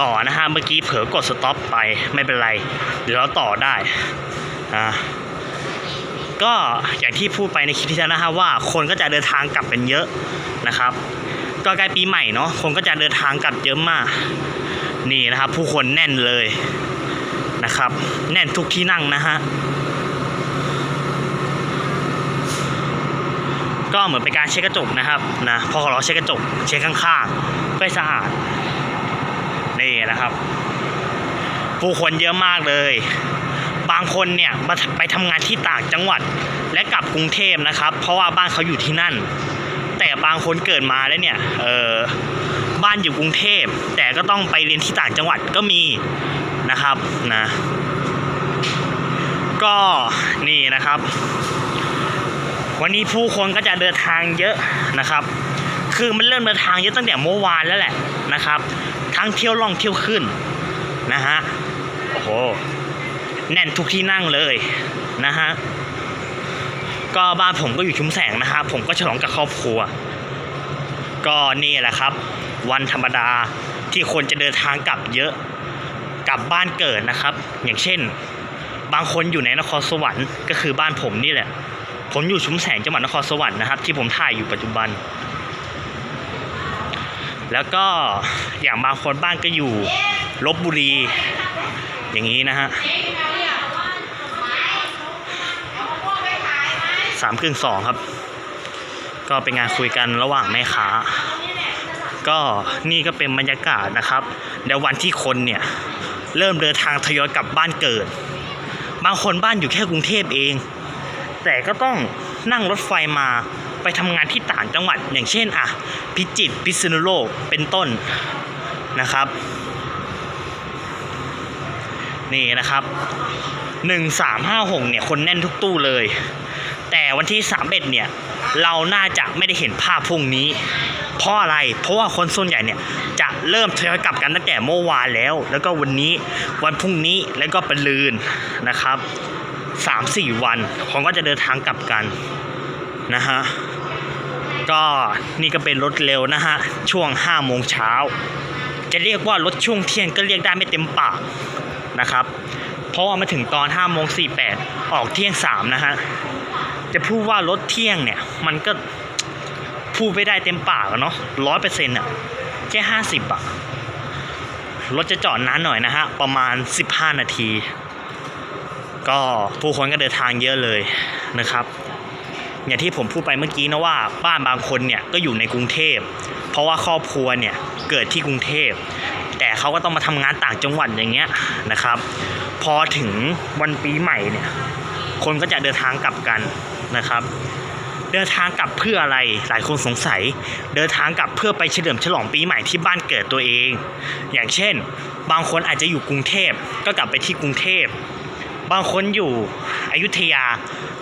ต่อนะฮะ เมื่อกี้เผลอกดสต็อปไปไม่เป็นไร เดี๋ยวเราต่อได้อ่าก็อย่างที่พูดไปในคลิปที่แล้วนะฮะว่าคนก็จะเดินทางกลับกันเยอะนะครับ ก็ใกล้ปีใหม่เนาะคนก็จะเดินทางกลับเยอะมาก นี่นะครับ ผู้คนแน่นเลยนะครับ แน่นทุกที่นั่งนะฮะก็เหมือนเป็นการเช็ดกระจกนะครับนะพอเราเช็ดกระจกเช็ดข้างๆเพื่อให้สะอาด นะครับ ผู้คนเยอะมากเลย บางคนเนี่ยมาไปทำงานที่ต่างจังหวัดและกลับกรุงเทพนะครับ เพราะว่าบ้านเขาอยู่ที่นั่น แต่บางคนเกิดมาแล้วเนี่ยเออบ้านอยู่กรุงเทพ แต่ก็ต้องไปเรียนที่ต่างจังหวัดก็มีนะครับนะก็นี่นะครับ วันนี้ผู้คนก็จะเดินทางเยอะนะครับ คือมันเริ่มเดินทางเยอะตั้งแต่เมื่อวานแล้วแหละนะครับ ทั้งเที่ยวล่องเที่ยวขึ้นนะฮะโอ้โหแน่นทุกที่นั่งเลยนะฮะก็บ้านผมก็อยู่ชุมแสงนะครับผมก็ฉลองกับครอบครัว ก็นี่แหละครับ วันธรรมดาที่คนจะเดินทางกลับเยอะกลับบ้านเกิดนะครับ อย่างเช่น บางคนอยู่ในนครสวรรค์ก็คือบ้านผมนี่แหละ ผมอยู่ชุมแสงจังหวัดนครสวรรค์นะครับ ที่ผมถ่ายอยู่ปัจจุบัน แล้วก็อย่างบางคนบ้านก็อยู่ลบบุรี อย่างนี้นะฮะสามครึ่งสองครับ ก็เป็นงานคุยกันระหว่างแม่ค้า ก็นี่ก็เป็นบรรยากาศนะครับเดี๋ยววันที่คนเนี่ย เริ่มเดินทางทยอยกลับบ้านเกิด บางคนบ้านอยู่แค่กรุงเทพเอง แต่ก็ต้องนั่งรถไฟมา ไปทำงานที่ต่างจังหวัดอย่างเช่นอะพิจิตรพิษณุโลกเป็นต้นนะครับ นี่นะครับหนึ่งสามห้าหกเนี่ยคนแน่นทุกตู้เลย แต่วันที่สามเอ็ดเนี่ยเราน่าจะไม่ได้เห็นภาพพรุ่งนี้ เพราะอะไร เพราะว่าคนส่วนใหญ่เนี่ยจะเริ่มทยอยกลับกันตั้งแต่เมื่อวานแล้ว แล้วก็วันนี้วันพรุ่งนี้แล้วก็ปลืนนะครับสามสี่วันคนก็จะเดินทางกลับกันนะฮะ ก็นี่ก็เป็นรถเร็วนะฮะ ช่วง5โมงเช้า จะเรียกว่ารถช่วงเที่ยงก็เรียกได้ไม่เต็มปากนะครับ เพราะว่ามาถึงตอน5โมง48 ออกเที่ยง 3 นะฮะ จะพูดว่ารถเที่ยงเนี่ย มันก็พูดไม่ได้เต็มปากเนาะร้อยเปอร์เซ็นต์อะแค่50อะรถจะจอดนานหน่อยนะฮะ ประมาณ 15 นาที ก็ผู้คนก็เดินทางเยอะเลยนะครับ อย่างที่ผมพูดไปเมื่อกี้นะว่าบ้านบางคนเนี่ยก็อยู่ในกรุงเทพ เพราะว่าครอบครัวเนี่ยเกิดที่กรุงเทพ แต่เขาก็ต้องมาทำงานต่างจังหวัดอย่างเงี้ยนะครับ พอถึงวันปีใหม่เนี่ยคนก็จะเดินทางกลับกันนะครับ เดินทางกลับเพื่ออะไรหลายคนสงสัย เดินทางกลับเพื่อไปเฉลิมฉลองปีใหม่ที่บ้านเกิดตัวเอง อย่างเช่น บางคนอาจจะอยู่กรุงเทพก็กลับไปที่กรุงเทพบางคนอยู่อยุธยา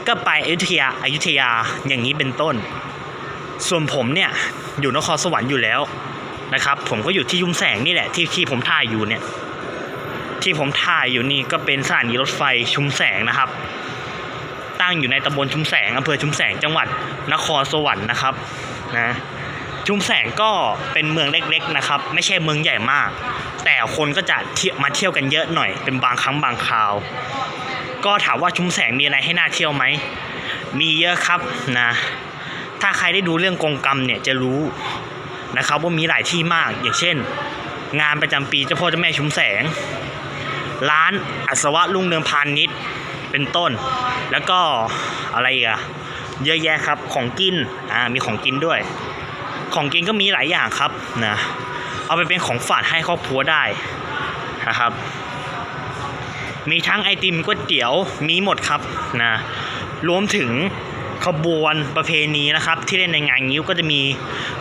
ก็ไปอยุธยาอยุธยาอย่างนี้เป็นต้น ส่วนผมเนี่ยอยู่นครสวรรค์อยู่แล้วนะครับ ผมก็อยู่ที่ยุมแสงนี่แหละที่ที่ผมถ่ายอยู่เนี่ย ที่ผมถ่ายอยู่นี่ก็เป็นสถานีรถไฟชุมแสงนะครับ ตั้งอยู่ในตำบลชุมแสงอำเภอชุมแสงจังหวัดนครสวรรค์นะครับนะชุมแสงก็เป็นเมืองเล็กๆนะครับ ไม่ใช่เมืองใหญ่มาก แต่คนก็จะเที่ยวมาเที่ยวกันเยอะหน่อยเป็นบางครั้งบางคราว ก็ถามว่าชุมแสงมีอะไรให้น่าเที่ยวไหม มีเยอะครับนะ ถ้าใครได้ดูเรื่องกงกรรมเนี่ยจะรู้นะครับว่ามีหลายที่มากอย่างเช่น งานประจำปีเจ้าพ่อเจ้าแม่ชุมแสง ร้านอัศวะลุงเนืองพาณิชย์เป็นต้น แล้วก็อะไรอีกอะเยอะแยะครับของกินอ่ามีของกินด้วย ของกินก็มีหลายอย่างครับนะเอาไปเป็นของฝากให้ครอบครัวได้นะครับ มีทั้งไอติมก๋วยเตี๋ยวมีหมดครับนะรวมถึงขบวนประเพณีนะครับ ที่เล่นในงานงิ้วก็จะมี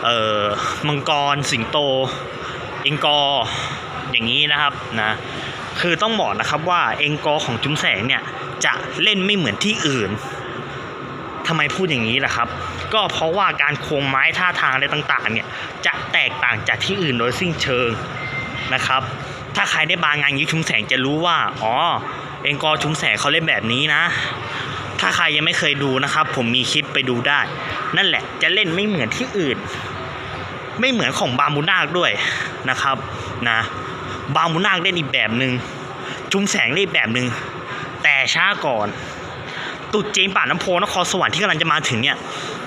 เอ่อมังกรสิงโตเองกออย่างนี้นะครับนะคือต้องบอกนะครับว่าเองกอของจุ้มแสงเนี่ยจะเล่นไม่เหมือนที่อื่นทำไมพูดอย่างนี้ล่ะครับ ก็เพราะว่าการโควงไม้ท่าทางอะไรต่างๆเนี่ยจะแตกต่างจากที่อื่นโดยสิ้นเชิงนะครับ ถ้าใครได้บางงานยิ้วชุมแสงจะรู้ว่า อ๋อ เองกอชุมแสงเขาเล่นแบบนี้นะ ถ้าใครยังไม่เคยดูนะครับ ผมมีคลิปไปดูได้ นั่นแหละ จะเล่นไม่เหมือนที่อื่น ไม่เหมือนของบามูนาคด้วยนะครับนะ บางมุนาคเล่นอีกแบบหนึ่งชุมแสงเล่นอีแบบหนึ่งแต่ช้าก่อนตุดจีนป่าน้ำโพนครสวรรค์ที่กำลังจะมาถึงเนี่ย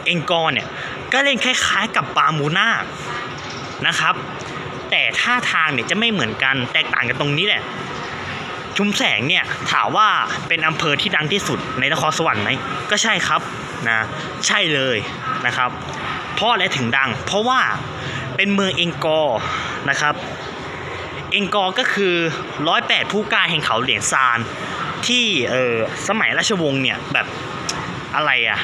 เองกอร์เนี่ย ก็เล่นคล้ายๆ กับบามูนาคนะครับ แต่ท่าทางเนี่ยจะไม่เหมือนกันแตกต่างกันตรงนี้แหละ ชุมแสงเนี่ยถามว่าเป็นอำเภอที่ดังที่สุดในนครสวรรค์ไหมก็ใช่ครับนะใช่เลยนะครับเพราะอะไรถึงดัง เพราะว่าเป็นเมืองเองกอร์นะครับ เองกอร์ก็คือร้อยแปดผู้กล้าแห่งเขาเหลียงซานที่เออสมัยราชวงศ์เนี่ยแบบอะไรอะ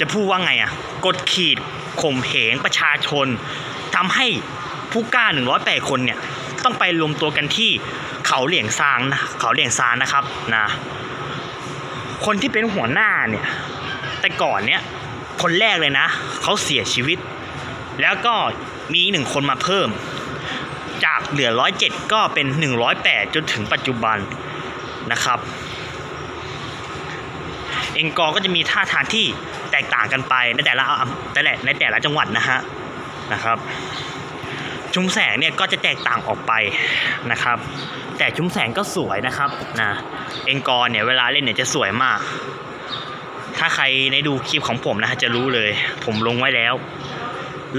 จะพูดว่าไงอะกดขีดข่มเหงประชาชน ทำให้ผู้กล้า 108 คนเนี่ยต้องไปรวมตัวกันที่เขาเหลียงซางนะเขาเหลียงซานนะครับนะคนที่เป็นหัวหน้าเนี่ยแต่ก่อนเนี่ยคนแรกเลยนะเขาเสียชีวิต แล้วก็มีหนึ่งคนมาเพิ่ม จากเหลือร้อยเจ็ก็เป็นหนึ่งร้อยแปดจนถึงปัจจุบันนะครับ เองกอก็จะมีท่าทางที่แตกต่างกันไปในแต่ละแต่ละในแต่ละจังหวัดนะฮะ นะครับ ชุมแสงเนี่ยก็จะแตกต่างออกไปนะครับ แต่ชุมแสงก็สวยนะครับนะเองกอร์เนี่ยเวลาเล่นเนี่ยจะสวยมาก ถ้าใครในดูคลิปของผมนะฮะจะรู้เลย ผมลงไว้แล้ว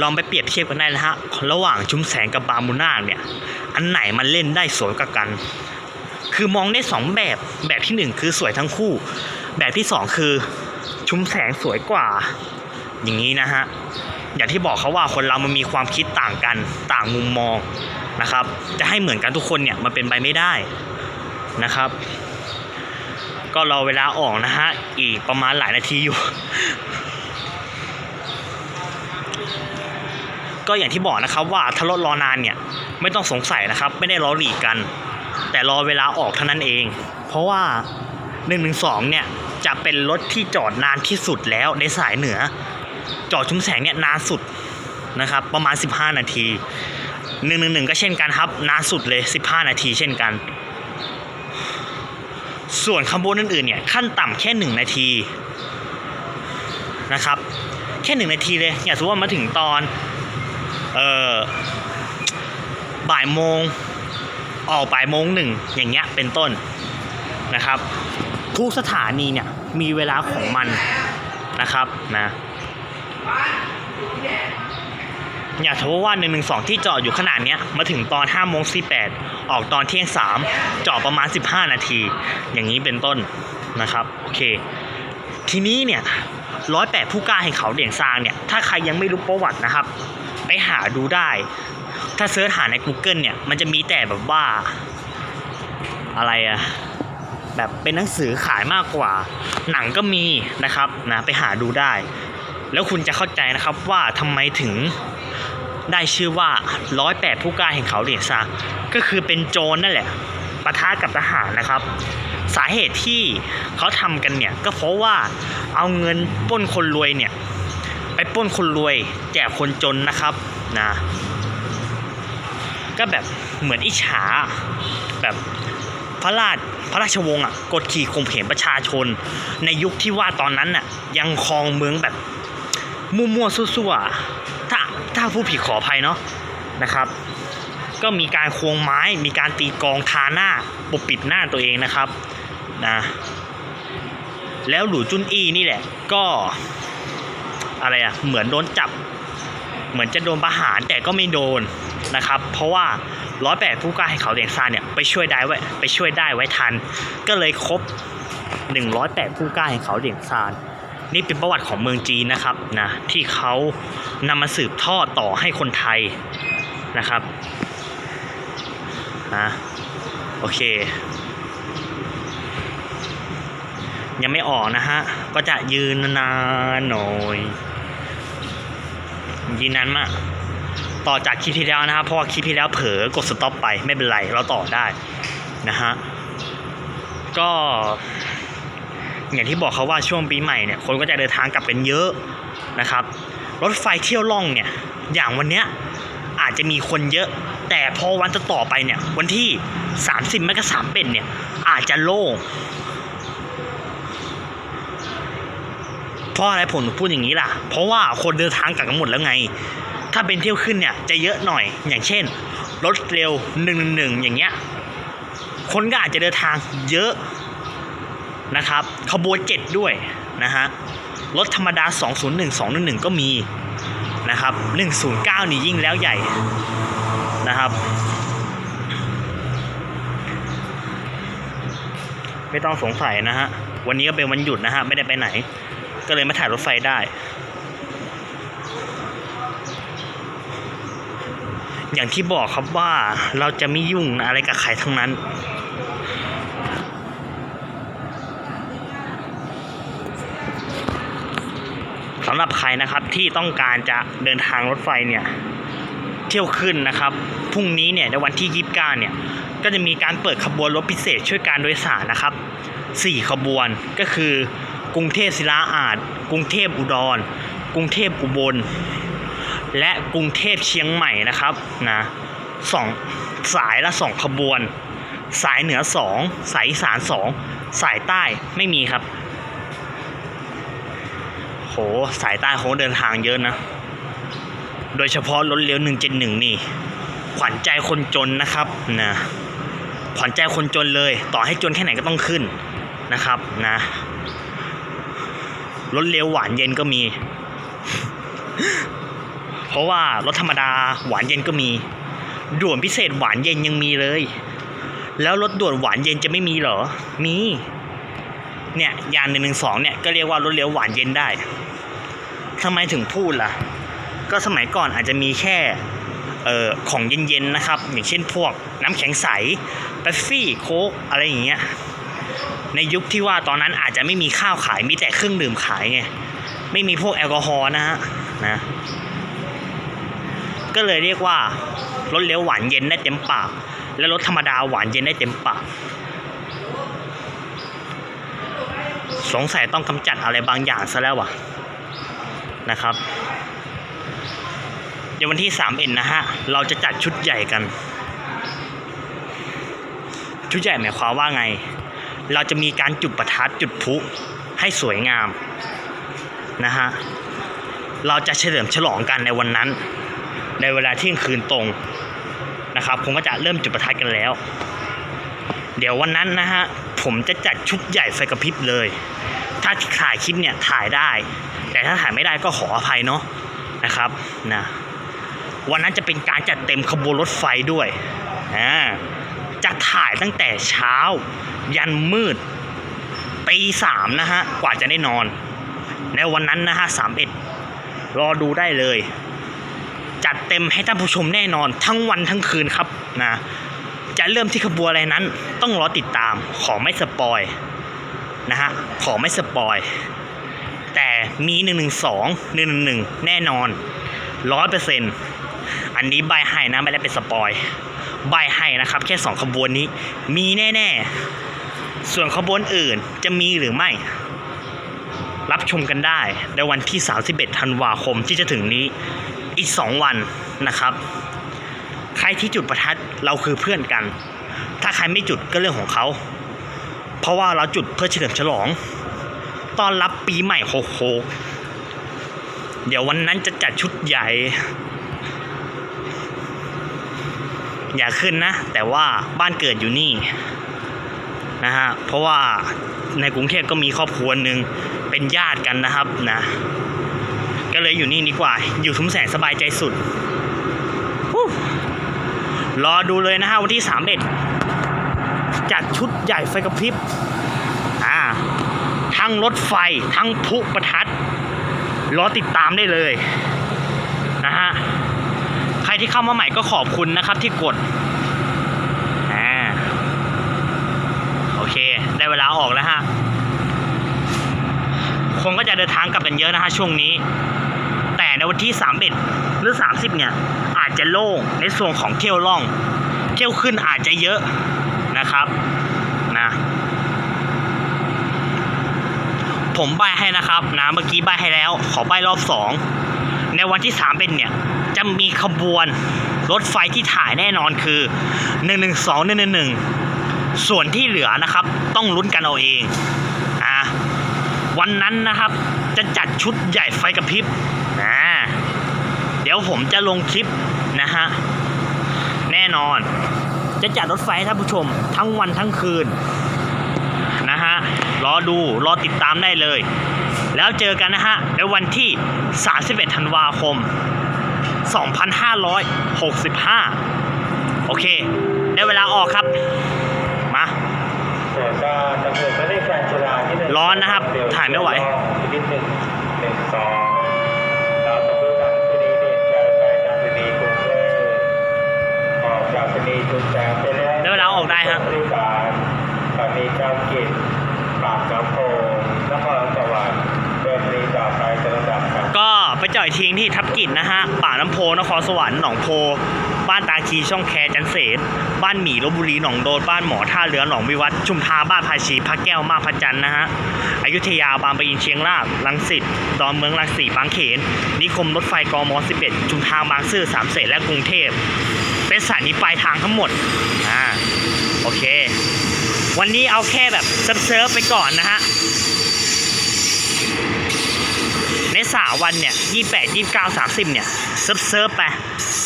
ลองไปเปรียบเทียบกันได้นะฮะระหว่างชุมแสงกับบามูนาเนี่ยอันไหนมันเล่นได้สวยกว่ากัน คือมองได้สองแบบแบบที่หนึ่งคือสวยทั้งคู่ แบบที่สองคือชุมแสงสวยกว่า อย่างนี้นะฮะ อย่างที่บอกเขาว่าคนเรามันมีความคิดต่างกันต่างมุมมองนะครับ จะให้เหมือนกันทุกคนเนี่ยมันเป็นไปไม่ได้นะครับ ก็รอเวลาออกนะฮะอีกประมาณหลายนาทีอยู่ ก็อย่างที่บอกนะครับว่าถ้ารถรอนานเนี่ยไม่ต้องสงสัยนะครับ ไม่ได้รอหลีกกัน แต่รอเวลาออกเท่านั้นเอง เพราะว่า1นึเนี่ยจะเป็นรถที่จอดนานที่สุดแล้วในสายเหนือ จอดชุมแสงเนี่ยนานสุดนะครับประมาณ 15 นาที111ก็เช่นกันครับนานสุดเลย 15 นาทีเช่นกัน ส่วนขบนอื่นๆเนี่ยขั้นต่ำแค่ 1 นาทีนะครับแค่ 1 นาทีเลยอย่าสมมติว่ามาถึงตอนเอ่อบ่ายโมงออกบ่ายโมงหนึ่งอย่างเงี้ยเป็นต้นนะครับทุกสถานีเนี่ยมีเวลาของมันนะครับนะ อย่าถือว่าหนึ่งหนึ่งสองที่จอดอยู่ขนาดเนี้ยมาถึงตอนห้าโมงสี่แปดออกตอนเที่ยงสามจอดประมาณสิบห้านาที อย่างนี้เป็นต้นนะครับโอเค ทีนี้เนี่ยร้อยแปดผู้กล้าแห่งเขาเหลียงซางเนี่ยถ้าใครยังไม่รู้ประวัตินะครับ ไปหาดูได้ ถ้าเสิร์ชหาใน Google เนี่ยมันจะมีแต่แบบว่าอะไรอะแบบเป็นหนังสือขายมากกว่า หนังก็มีนะครับนะไปหาดูได้ แล้วคุณจะเข้าใจนะครับว่าทำไมถึงได้ชื่อว่าร้อยแปดผู้กล้าแห่งเขาเหลียงซาก็คือเป็นโจรนั่นแหละปะทะกับทหารนะครับ สาเหตุที่เขาทำกันเนี่ยก็เพราะว่าเอาเงินป้นคนรวยเนี่ยไปป้นคนรวยแจกคนจนนะครับนะก็แบบเหมือนอิจฉาแบบพระราชพระราชวงศ์อะกดขี่ข่มเหงประชาชน ในยุคที่ว่าตอนนั้นน่ะยังครองเมืองแบบ มั่วๆซั่วๆถ้าถ้าผู้ผิดขออภัยเนาะนะครับ ก็มีการควงไม้ มีการตีกองทาหน้าปกปิดหน้าตัวเองนะครับนะแล้วหลูจุนอีนี่แหละ ก็อะไรอะเหมือนโดนจับ เหมือนจะโดนประหารแต่ก็ไม่โดนนะครับ เพราะว่าร้อยแปดผู้กล้าให้เขาเหลียงซานเนี่ยไปช่วยได้ไว้ไปช่วยได้ไว้ทัน ก็เลยครบ108ผู้กล้าให้เขาเหลียงซาน นี่เป็นประวัติของเมืองจีนนะครับนะที่เขานำมาสืบทอดต่อให้คนไทยนะครับนะโอเค ยังไม่ออกนะฮะ ก็จะยืนนานหน่อยยืนนานมาก ต่อจากคลิปที่แล้วนะครับเพราะว่าคลิปที่แล้วเผลอกดสต็อปไปไม่เป็นไร เราต่อได้นะฮะ ก็ อย่างที่บอกเขาว่าช่วงปีใหม่เนี่ยคนก็จะเดินทางกลับกันเยอะนะครับ รถไฟเที่ยวล่องเนี่ยอย่างวันเนี้ยอาจจะมีคนเยอะ แต่พอวันต่อไปเนี่ยวันที่ 30ไม่ก็สามเป็นเนี่ยอาจจะโล่งเพราะอะไรผมพูดอย่างนี้ล่ะ เพราะว่าคนเดินทางกลับกันหมดแล้วไง ถ้าเป็นเที่ยวขึ้นเนี่ยจะเยอะหน่อย อย่างเช่น รถเร็ว111อย่างเงี้ย คนก็อาจจะเดินทางเยอะ นะครับขบวนเจ็ดด้วยนะฮะรถธรรมดา 201 211 ก็มีนะครับ 109 นี่ยิ่งแล้วใหญ่นะครับ ไม่ต้องสงสัยนะฮะ วันนี้ก็เป็นวันหยุดนะฮะ ไม่ได้ไปไหน ก็เลยมาถ่ายรถไฟได้ อย่างที่บอกครับว่าเราจะไม่ยุ่งอะไรกับใครทั้งนั้นำหรับใครนะครับที่ต้องการจะเดินทางรถไฟเนี่ยเที่ยวขึ้นนะครับพรุ่งนี้เนี่ยในวันที่ 29 เนี่ยก็จะมีการเปิดขบวนรถพิเศษช่วยการโดยสารนะครับ 4 ขบวนก็คือกรุงเทพศิลาอาจกรุงเทพอุดร กรุงเทพอุบล และกรุงเทพเชียงใหม่นะครับนะสองสายละสองขบวน สายเหนือสองสายอีสานสองสายใต้ไม่มีครับ โหสายใต้เขาเดินทางเยอะนะ โดยเฉพาะรถเลี้ยว171นี่ ขวัญใจคนจนนะครับนะขวัญใจคนจนเลย ต่อให้จนแค่ไหนก็ต้องขึ้นนะครับนะรถเร็วหวานเย็นก็มี เพราะว่ารถธรรมดาหวานเย็นก็มี ด่วนพิเศษหวานเย็นยังมีเลย แล้วรถด่วนหวานเย็นจะไม่มีเหรอ มีเนี่ยยานหนึ่งหนึ่งสองเนี่ยก็เรียกว่ารถเร็วหวานเย็นได้ ทำไมถึงพูดล่ะ ก็สมัยก่อนอาจจะมีแค่เอ่อของเย็นๆนะครับ อย่างเช่นพวกน้ำแข็งใสเป๊ปซี่โค้กอะไรอย่างเงี้ยในยุคที่ว่าตอนนั้นอาจจะไม่มีข้าวขายมีแต่เครื่องดื่มขายไงไม่มีพวกแอลกอฮอล์นะฮะนะก็เลยเรียกว่ารถเลี้ยวหวานเย็นได้เต็มปาก และรถธรรมดาหวานเย็นได้เต็มปาก สงสัยต้องกำจัดอะไรบางอย่างซะแล้วว่ะ นะครับ เดี๋ยววันที่3เอ็นนะฮะ เราจะจัดชุดใหญ่กัน ชุดใหญ่หมายความว่าไง เราจะมีการจุดประทัดจุดพลุให้สวยงามนะฮะ เราจะเฉลิมฉลองกันในวันนั้น ในเวลาเที่ยงคืนตรงนะครับผมก็จะเริ่มจุดประทัดกันแล้ว เดี๋ยววันนั้นนะฮะ ผมจะจัดชุดใหญ่ไฟกระพริบเลย ถ้าถ่ายคลิปเนี่ยถ่ายได้ แต่ถ้าถ่ายไม่ได้ก็ขออภัยเนาะนะครับนะวันนั้นจะเป็นการจัดเต็มขบวนรถไฟด้วยอ่าจะถ่ายตั้งแต่เช้า ยันมืดตีสามนะฮะกว่าจะได้นอน ในวันนั้นนะฮะสามเอ็ดรอดูได้เลย จัดเต็มให้ท่านผู้ชมแน่นอน ทั้งวันทั้งคืนครับนะจะเริ่มที่ขบวนอะไรนั้น ต้องรอติดตามขอไม่สปอย นะฮะ ขอไม่สปอย แต่มี1นึ1 1 1 แน่นอนร้อยเปอร์เซ็นต์อันนี้ใบให้นะไม่ได้เป็นสปอยใบให้นะครับ แค่สองขบวนนี้ มีแน่ ๆ ส่วนขบวนอื่นจะมีหรือไม่ รับชมกันได้ ในวันที่ 31 ธันวาคมที่จะถึงนี้อีก 2 วันนะครับ ใครที่จุดประทัดเราคือเพื่อนกัน ถ้าใครไม่จุดก็เรื่องของเขา เพราะว่าเราจุดเพื่อเฉลิมฉลองต้อนรับปีใหม่โฮโฮเดี๋ยววันนั้นจะจัดชุดใหญ่ อย่าขึ้นนะ แต่ว่าบ้านเกิดอยู่นี่นะฮะเพราะว่าในกรุงเทพก็มีครอบครัวหนึ่งเป็นญาติกันนะครับนะก็เลยอยู่นี่ดีกว่า อยู่ทุ่มแสงสบายใจสุดรอดูเลยนะฮะวันที่สามเอ็ด จัดชุดใหญ่ไฟกระพริบอ่าทั้งรถไฟทั้งพุประทัดรอติดตามได้เลยนะฮะใครที่เข้ามาใหม่ก็ขอบคุณนะครับที่กดอ่าโอเคได้เวลาออกแล้วฮะคนก็จะเดินทางกลับกันเยอะนะฮะช่วงนี้ แต่ในวันที่ 31 หรือ 30 เนี่ย อาจจะโล่งในส่วนของเที่ยวล่อง เที่ยวขึ้นอาจจะเยอะ นะครับนะผมใบให้นะครับนะเมื่อกี้ใบให้แล้ว ขอใบรอบสองในวันที่3เป็นเนี่ย จะมีขบวนรถไฟที่ถ่ายแน่นอนคือ 112 111 ส่วนที่เหลือนะครับ ต้องลุ้นกันเอาเองอะวันนั้นนะครับจะจัดชุดใหญ่ไฟกระพริบนะเดี๋ยวผมจะลงคลิปนะฮะแน่นอน จะจัดรถไฟให้ท่านผู้ชม ทั้งวันทั้งคืนนะฮะรอดูรอติดตามได้เลย แล้วเจอกันนะฮะในวันที่ 31 ธันวาคม 2565 โอเค ได้เวลาออกครับ มาส่วนก็ตำรวจไม่ได้การจราที่หงร้อนนะครับ ถ่ายไม่ไหว นิดหนึ่งหนึ่งสองเราตำรวจจากสนีเดชใจไปจากสนีกรุงเทพออกจากสนีจุดแสงไปแล้ว ได้เวลาออกได้ครับ บริการสถานีเจ้ากิจปากน้ำโพนครสวรรค์เป็นรีต่อไปจะระดับครับ ก็ไปจ่อยทิ้งที่ทับกิจนะฮะ ป่าน้ำโพนครส วรรค์หนองโพ บ้านตาคีช่องแคจันเสนบ้านหมีลบบุรีหนองโดนบ้านหมอท่าเรือหนองวิวัฒน์ชุมทาบ้านภาชีพระแก้วมาพระจันทร์นะฮะอยุธยาบางปะอินเชียงรากลังสิตดอนเมืองรังสีบางเขน นิคมรถไฟกม11 ชุมทางบางซื่อสามเสนและกรุงเทพเป็นสถานีปลายทางทั้งหมดอ่าโอเค วันนี้เอาแค่แบบเซิร์ฟไปก่อนนะฮะ สามวันเนี่ยยี่แปดยี่เก้าสามสิบเนี่ยเซิร์ฟเซิร์ฟไป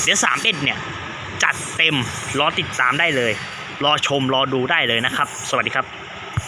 เดี๋ยวสามเอ็ดเนี่ย จัดเต็ม รอติดตามได้เลย รอชมรอดูได้เลยนะครับ สวัสดีครับ